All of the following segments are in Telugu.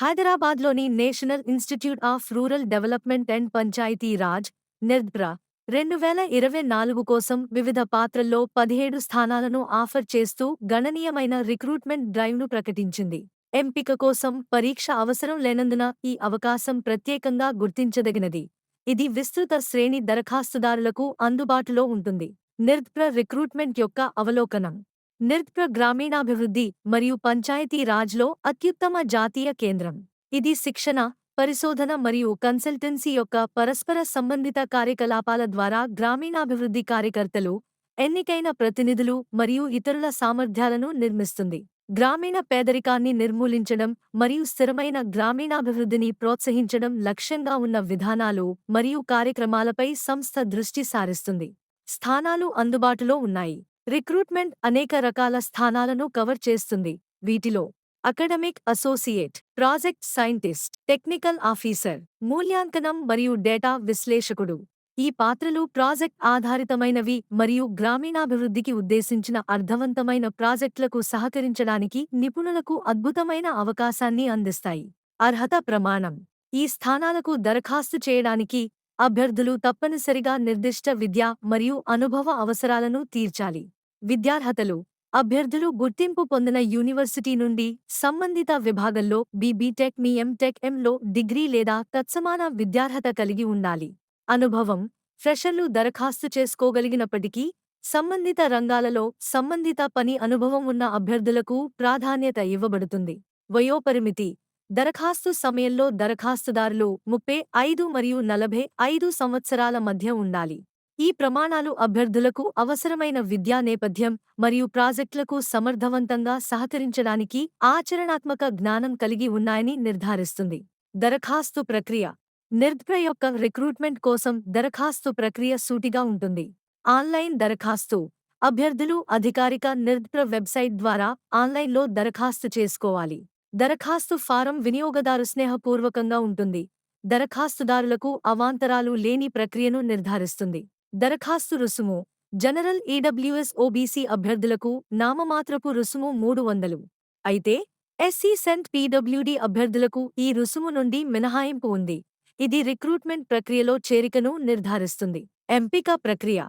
హైదరాబాద్లోని National Institute of Rural Development and Panchayati Raj నిర్ద్రా రెండు వేల ఇరవై నాలుగు కోసం వివిధ పాత్రల్లో పదిహేడు స్థానాలను ఆఫర్ చేస్తూ గణనీయమైన రిక్రూట్మెంట్ డ్రైవ్ను ప్రకటించింది. ఎంపిక కోసం పరీక్ష అవసరం లేనందున ఈ అవకాశం ప్రత్యేకంగా గుర్తించదగినది. ఇది విస్తృత శ్రేణి దరఖాస్తుదారులకు అందుబాటులో ఉంటుంది. నిర్ద్ర రిక్రూట్మెంట్ యొక్క అవలోకనం. నిర్ద్ప్ర గ్రామీణాభివృద్ధి మరియు పంచాయతీ రాజ్లో అత్యుత్తమ జాతీయ కేంద్రం. ఇది శిక్షణ పరిశోధన మరియు కన్సల్టెన్సీ యొక్క పరస్పర సంబంధిత కార్యకలాపాల ద్వారా గ్రామీణాభివృద్ధి కార్యకర్తలు ఎన్నికైన ప్రతినిధులు మరియు ఇతరుల సామర్థ్యాలను నిర్మిస్తుంది. గ్రామీణ పేదరికాన్ని నిర్మూలించడం మరియు స్థిరమైన గ్రామీణాభివృద్ధిని ప్రోత్సహించడం లక్ష్యంగా ఉన్న విధానాలు మరియు కార్యక్రమాలపై సంస్థ దృష్టి సారిస్తుంది. స్థానాలు అందుబాటులో ఉన్నాయి. రిక్రూట్మెంట్ అనేక రకాల స్థానాలను కవర్ చేస్తుంది. వీటిలో academic associate project scientist technical officer మూల్యాంకనం మరియు డేటా విశ్లేషకుడు. ఈ పాత్రలు ప్రాజెక్ట్ ఆధారితమైనవి మరియు గ్రామీణాభివృద్ధికి ఉద్దేశించిన అర్థవంతమైన ప్రాజెక్టులకు సహకరించడానికి నిపుణులకు అద్భుతమైన అవకాశాన్ని అందిస్తాయి. అర్హత ప్రమాణం. ఈ స్థానాలకు దరఖాస్తు చేయడానికి అభ్యర్థులు తప్పనిసరిగా నిర్దిష్ట విద్య మరియు అనుభవ అవసరాలను తీర్చాలి. విద్యార్హతలు. అభ్యర్థులు గుర్తింపు పొందిన యూనివర్సిటీ నుండి సంబంధిత విభాగంలో బీబీటెక్ మీ ఎంటెక్ ఎంలో డిగ్రీ లేదా తత్సమాన విద్యార్హత కలిగి ఉండాలి. అనుభవం. ఫ్రెషర్లు దరఖాస్తు చేసుకోగలిగినప్పటికీ సంబంధిత రంగాలలో సంబంధిత పని అనుభవం ఉన్న అభ్యర్థులకు ప్రాధాన్యత ఇవ్వబడుతుంది. వయోపరిమితి. దరఖాస్తు సమయంలో దరఖాస్తుదారులు ముప్పై ఐదు మరియు నలభై ఐదు సంవత్సరాల మధ్య ఉండాలి. ఈ ప్రమాణాలు అభ్యర్థులకు అవసరమైన విద్యా నేపథ్యం మరియు ప్రాజెక్టులకు సమర్థవంతంగా సహకరించడానికి ఆచరణాత్మక జ్ఞానం కలిగి ఉన్నాయని నిర్ధారిస్తుంది. దరఖాస్తు ప్రక్రియ. నిర్ద్ప్ర యొక్క రిక్రూట్మెంట్ కోసం దరఖాస్తు ప్రక్రియ సూటిగా ఉంటుంది. ఆన్లైన్ దరఖాస్తు. అభ్యర్థులు అధికారిక నిర్ధ్ర వెబ్సైట్ ద్వారా ఆన్లైన్లో దరఖాస్తు చేసుకోవాలి. దరఖాస్తు ఫారం వినియోగదారు స్నేహపూర్వకంగా ఉంటుంది. దరఖాస్తుదారులకు అవాంతరాలు లేని ప్రక్రియను నిర్ధారిస్తుంది. దరఖాస్తు రుసుము. జనరల్ ఈడబ్ల్యూఎస్ ఓబీసీ అభ్యర్థులకు నామమాత్రపు రుసుము మూడు వందలు. అయితే ఎస్సీ సెంట్ పీడబ్ల్యూడీ అభ్యర్థులకు ఈ రుసుము నుండి మినహాయింపు ఉంది. ఇది రిక్రూట్మెంట్ ప్రక్రియలో చేరికను నిర్ధారిస్తుంది. ఎంపిక ప్రక్రియ.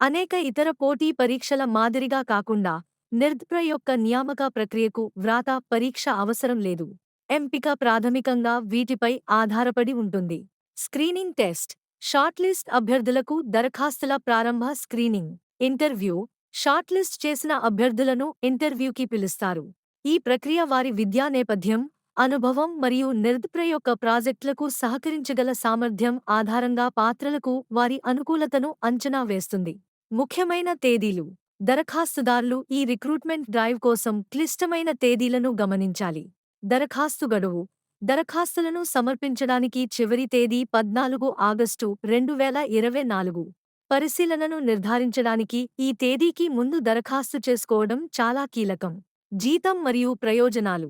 అనేక ఇతర పోటీ పరీక్షల మాదిరిగా కాకుండా నిర్ద్ప్ర యొక్క నియామక ప్రక్రియకు వ్రాత పరీక్ష అవసరం లేదు. ఎంపిక ప్రాథమికంగా వీటిపై ఆధారపడి ఉంటుంది. Screening test. షార్ట్లిస్ట్ అభ్యర్థులకు దరఖాస్తుల ప్రారంభ స్క్రీనింగ్. ఇంటర్వ్యూ. షార్ట్లిస్ట్ చేసిన అభ్యర్థులను ఇంటర్వ్యూకి పిలుస్తారు. ఈ ప్రక్రియ వారి విద్యా నేపథ్యం అనుభవం మరియు నిర్ద్ప్ర యొక్క ప్రాజెక్టులకు సహకరించగల సామర్థ్యం ఆధారంగా పాత్రలకు వారి అనుకూలతను అంచనా వేస్తుంది. ముఖ్యమైన తేదీలు. దరఖాస్తుదారులు ఈ రిక్రూట్మెంట్ డ్రైవ్ కోసం క్లిష్టమైన తేదీలను గమనించాలి. దరఖాస్తు గడువు. దరఖాస్తులను సమర్పించడానికి చివరి తేదీ పద్నాలుగు ఆగస్టు రెండు వేల ఇరవై నాలుగు. పరిశీలనను నిర్ధారించడానికి ఈ తేదీకి ముందు దరఖాస్తు చేసుకోవడం చాలా కీలకం. జీతం మరియు ప్రయోజనాలు.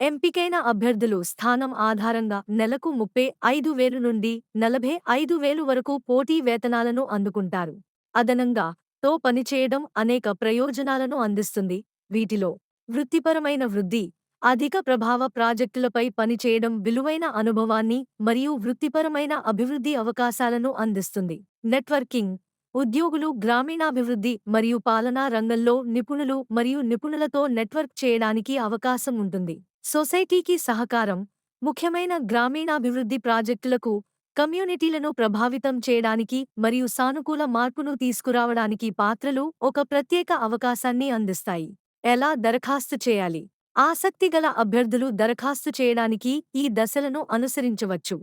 ఎంపికైన అభ్యర్థులు స్థానం ఆధారంగా నెలకు ముప్పై ఐదు వేలు నుండి నలభై ఐదు వేలు వరకు పోటీ వేతనాలను అందుకుంటారు. అదనంగా తో పనిచేయడం అనేక ప్రయోజనాలను అందిస్తుంది. వీటిలో వృత్తిపరమైన వృద్ధి అధిక ప్రభావ ప్రాజెక్టులపై పనిచేయడం విలువైన అనుభవాన్ని మరియు వృత్తిపరమైన అభివృద్ధి అవకాశాలను అందిస్తుంది. నెట్వర్కింగ్ ఉద్యోగులు గ్రామీణాభివృద్ధి మరియు పాలనా రంగంలో నిపుణులు మరియు నిపుణులతో నెట్వర్క్ చేయడానికి అవకాశం ఉంటుంది. సొసైటీకి సహకారం ముఖ్యమైన గ్రామీణాభివృద్ధి ప్రాజెక్టులకు కమ్యూనిటీలను ప్రభావితం చేయడానికి మరియు సానుకూల మార్పును తీసుకురావడానికి పాత్రలు ఒక ప్రత్యేక అవకాశాన్ని అందిస్తాయి. ఎలా దరఖాస్తు చేయాలి? ఆసక్తిగల అభ్యర్థులు దరఖాస్తు చేయడానికి ఈ దశలను అనుసరించవచ్చు.